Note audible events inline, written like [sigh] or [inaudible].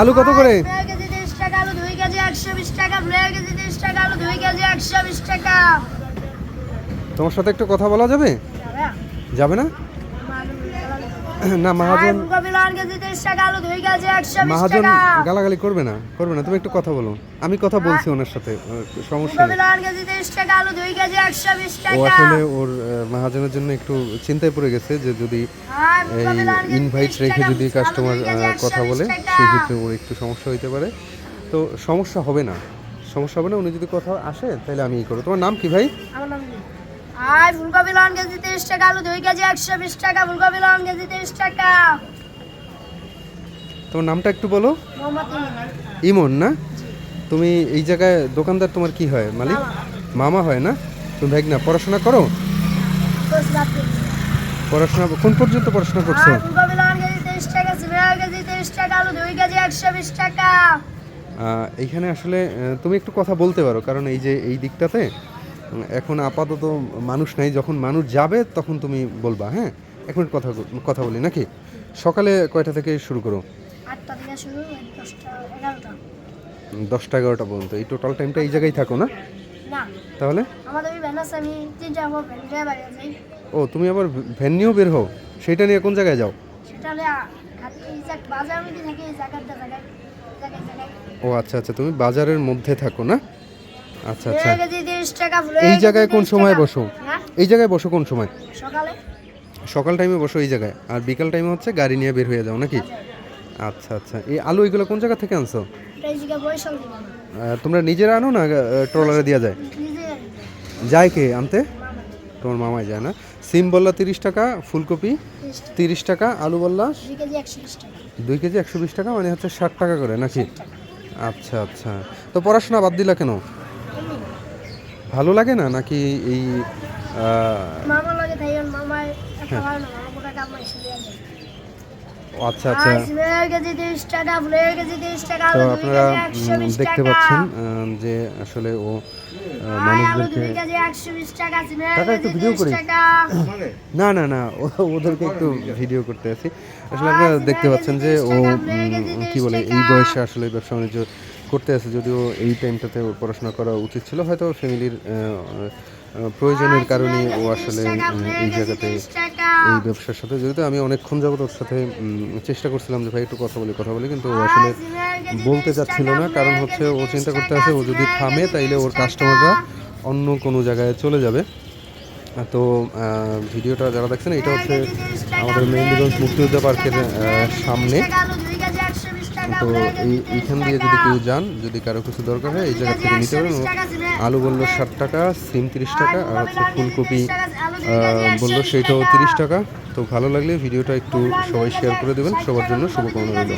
আলু কত করে? তোমার সাথে একটু কথা বলা যাবে? যাবে না না মহাজন ফুলকপি লন কেজি তিরিশ টাকা আলু দুই কেজি [clears throat] বিশ মহাজন টাকা। গালাগালি করবে না করবে না তুমি একটু কথা বলো। আমি কথা বলছি ওনার সাথে সমস্যা নেই। ও আসলে ওর মহাজনের জন্য একটু চিন্তায় পড়ে গেছে যে যদি ইনভাইট রেখে যদি কাস্টমার কথা বলে টাকা। সেই ক্ষেত্রে ওর একটু সমস্যা হইতে পারে। তো সমস্যা হবে না সমস্যা হবে না উনি যদি কথা আসে তাহলে আমি ই করব। তোমার নাম কি ভাই? আমার নাম? আর ফুলকপি লন কেজি তিরিশ টাকা আলু দুই কেজি একশো বিশ টাকা ফুলকপি লন কেজি তিরিশ টাকা। তোমার নামটা একটু বলো। ইমন। না? তুমি এই জায়গায় দোকানদার তোমার কি হয় মালিক? মামা হয় না? তুমি ভাই না পড়াশোনা করো। পড়াশোনা কোন পর্যন্ত পড়াশোনা করছ? এইখানে আসলে তুমি একটু কথা বলতে পারো কারণ এই যে এই দিকটাতে এখন আপাতত মানুষ নাই যখন মানুষ যাবে তখন তুমি বলবা হ্যাঁ? এখন কথা কথা বলি নাকি? সকালে কয়টা থেকে শুরু করো? দশটা এগারোটা। পর্যন্ত। এই টোটাল টাইমটা এই জায়গায় থাকো না? তাহলে? ও তুমি আবার ভ্যান নিয়েও বের হও? সেটা নিয়ে কোন জায়গায় যাও? ও আচ্ছা আচ্ছা তুমি বাজারের মধ্যে থাকো না? আচ্ছা আচ্ছা। এই জায়গায় কোন সময় বসো? হ্যাঁ? এই জায়গায় বসো কোন সময়? সকালে? সকাল টাইমে বসো এই জায়গায়। আর বিকাল টাইমে হচ্ছে গাড়ি নিয়ে বের হয়ে যাও নাকি? আচ্ছা আচ্ছা। এই আলু এগুলো কোন জায়গা থেকে আনছো? তোমরা নিজেরা আনো না ট্রলারে দেওয়া যায়? যায় কে আনতে? তোমার মামাই যায় না? সিম বললা তিরিশ টাকা ফুলকপি তিরিশ টাকা। আলু বললা দুই কেজি একশো বিশ টাকা মানে হচ্ছে ষাট টাকা করে নাকি? আচ্ছা আচ্ছা। তো পড়াশোনা বাদ দিলা কেন? ভালো লাগে না? নাকি এই মামা লাগে তাই ওর একটা ভালো না মামা কোটা কাম এসে দেওয়া যায়। আচ্ছা আচ্ছা। তো আপনারা দেখতে পাচ্ছেন যে আসলে ও মানুষদেরকে টাকা একটু ভিডিও করি। না না না ও- ওদেরকে একটু ভিডিও করতে আছি আসলে আপনারা দেখতে পাচ্ছেন যে ও কি বলে এই বয়সে আসলে ব্যবসা বাণিজ্য করতে আছে যদিও এই টাইমটাতে ওর পড়াশোনা করা উচিত ছিল হয়তো ফ্যামিলির প্রয়োজনের কারণে ও আসলে এই জায়গাতে এই ব্যবসার সাথে জড়িত আমি অনেকক্ষণ যাবত ওর সাথে চেষ্টা করছিলাম যে ভাই একটু কথা বলি কথা বলি কিন্তু ও আসলে বলতে চাচ্ছিল না। কারণ হচ্ছে ও চিন্তা করতে আছে ও যদি থামে তাইলে ওর কাস্টমাররা অন্য কোনো জায়গায় চলে যাবে। তো ভিডিওটা যারা দেখছেন এটা হচ্ছে আমাদের মেহেন্দিগঞ্জ মুক্তিযোদ্ধা পার্কের সামনে। তো এই এইখান দিয়ে যদি কেউ যান যদি কারও কিছু দরকার হয় এই জায়গা থেকে নিতে পারেন আলু বলল ষাট টাকা সিম তিরিশ টাকা আর হচ্ছে ফুলকপি বলল সেইটাও তিরিশ টাকা। তো ভালো লাগলে ভিডিওটা একটু সবাই শেয়ার করে দেবেন সবার জন্য শুভকামনা রইল।